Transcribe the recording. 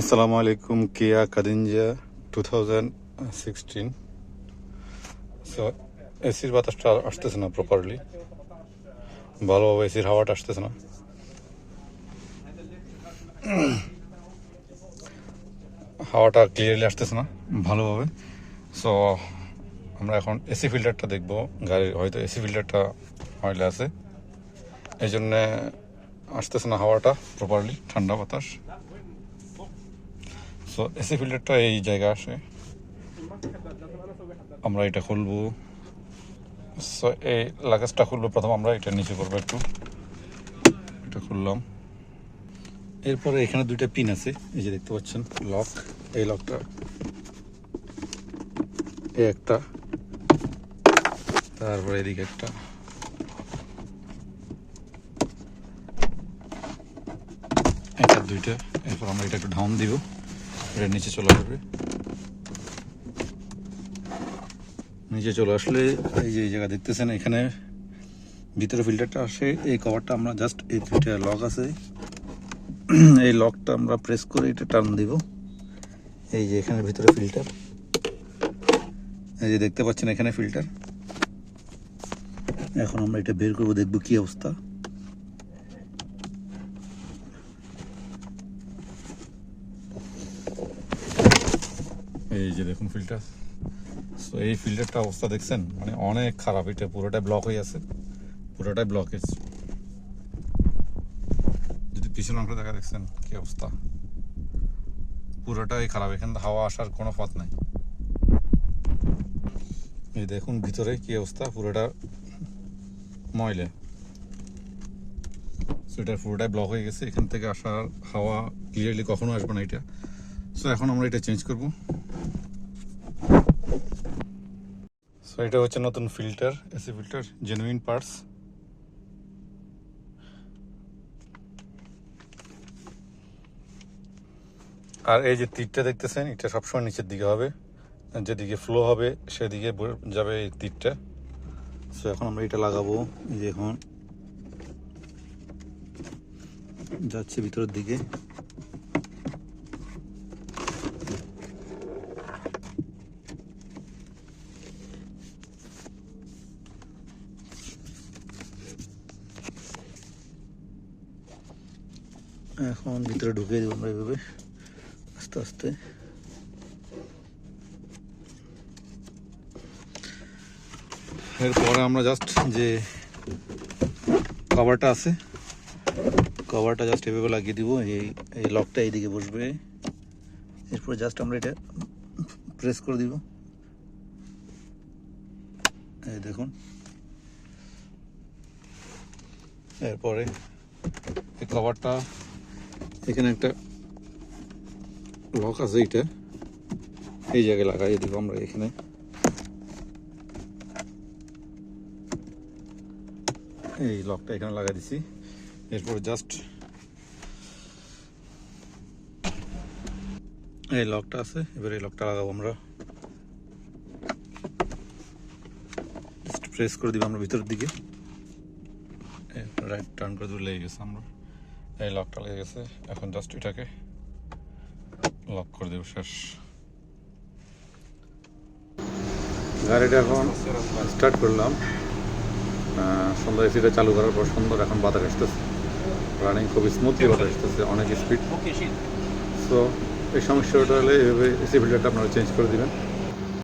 আসসালামু আলাইকুম, কেয়া কাদিনজা two thousand sixteen so এসির বাতাসটা আসতেছে না প্রপারলি ভালোভাবে এসির হাওয়াটা আসতেছে না। হাওয়াটা ক্লিয়ারলি আসতেছে না, ভালোভাবে। সো আমরা এখন এসি ফিল্টারটা দেখব। গাড়ির হয়তো এসি ফিল্টারটা ময়লা আছে। এই জন্যে আসতেছে না হাওয়াটা প্রপারলি ঠান্ডা বাতাস। সো, এসি ফিল্টারটা এই জায়গায় আসে। আমরা এটা খুলবো। সো, এই লাগেজটা খুলবো, প্রথম আমরা এটা নিচে করব একটু। এটা খুললাম। এরপরে এখানে দুইটা পিন আছে, এই যে দেখতে পাচ্ছেন, লক। এই লকটা। এই একটা। তারপরে এদিকে একটা। একটা দুইটা। এরপর আমরা এটা একটু ঢাউন দিব। এটা নিচে চলে আসবে। নিচে চলে আসলে এই যে এই জায়গা দেখতেছেন এখানে ভিতরে ফিল্টারটা আসে। এই কভারটা আমরা জাস্ট এই দুইটা লক আছে। এই লকটা আমরা প্রেস করে এটা টার্ন দিব। এই যে এখানে ভিতরে ফিল্টার। এই যে দেখতে পাচ্ছেন এখানে ফিল্টার। এখন আমরা এটা বের করব, দেখব কি অবস্থা। এই যে দেখুন ফিল্টার সো এই ফিল্টারটা অবস্থা দেখছেন? মানে অনেক খারাপ। এটা পুরোটাই ব্লক হয়ে আছে। পুরোটাই ব্লকেজ যদি পিছনে অংশ দেখা দেখছেন, কি অবস্থা? পুরোটাই খারাপ। এখান হাওয়া আসার কোনো পথ নাই। এই দেখুন, ভিতরে কি অবস্থা? পুরোটা ময়লা। সো এটা পুরোটাই ব্লক হয়ে গেছে। এখান থেকে আসার হাওয়া ক্লিয়ারলি কখনো আসবে না এটা। সো এখন আমরা এটা চেঞ্জ করব। সো এটা হচ্ছে নতুন filter AC filter genuine parts আর এই যে তীরটা দেখতেছেন, এটা সবসময় নিচের দিকে হবে। যেদিকে ফ্লো হবে, সেদিকে যাবে এই তীরটা। সো এখন আমরা এটা লাগাবো, এই যে এখন। যাচ্ছে ভিতরের দিকে। এখন ভিতরে ঢুকিয়ে দেবো আমরা এভাবে। আস্তে আস্তে। এরপরে আমরা জাস্ট যে কভারটা আছে কভারটা জাস্ট এভাবে লাগিয়ে দিব। এই এই লকটা এইদিকে বসবে। এরপর জাস্ট আমরা এটা প্রেস করে দিব। এই দেখুন। এরপরে এই কভারটা এখানে একটা লক আছে এইটা। এই জায়গায় লাগাই দিব আমরা এখানে। এই লকটা এখানে লাগাই দিছি। এরপর জাস্ট এই লকটা আছে, এবার এই লকটা লাগাবো আমরা। প্রেস করে দিব আমরা ভিতরের দিকে। রাইট টার্ন করে দিলে লেগে গেছে আমরা। এই লকটা লেগে গেছে। এখন জাস্ট এটাকে লক করে দেবো শেষ। গাড়িটা এখন স্টার্ট করলাম। সুন্দর এসিটা চালু করার পর সুন্দর এখন বাতাস আসতেছে। রানিং খুব স্মুথলি বাতাস আসতেছে অনেক স্পিড সো এই সমস্যাটা হলে এভাবে এসি ফিল্টারটা আপনারা চেঞ্জ করে দিবেন।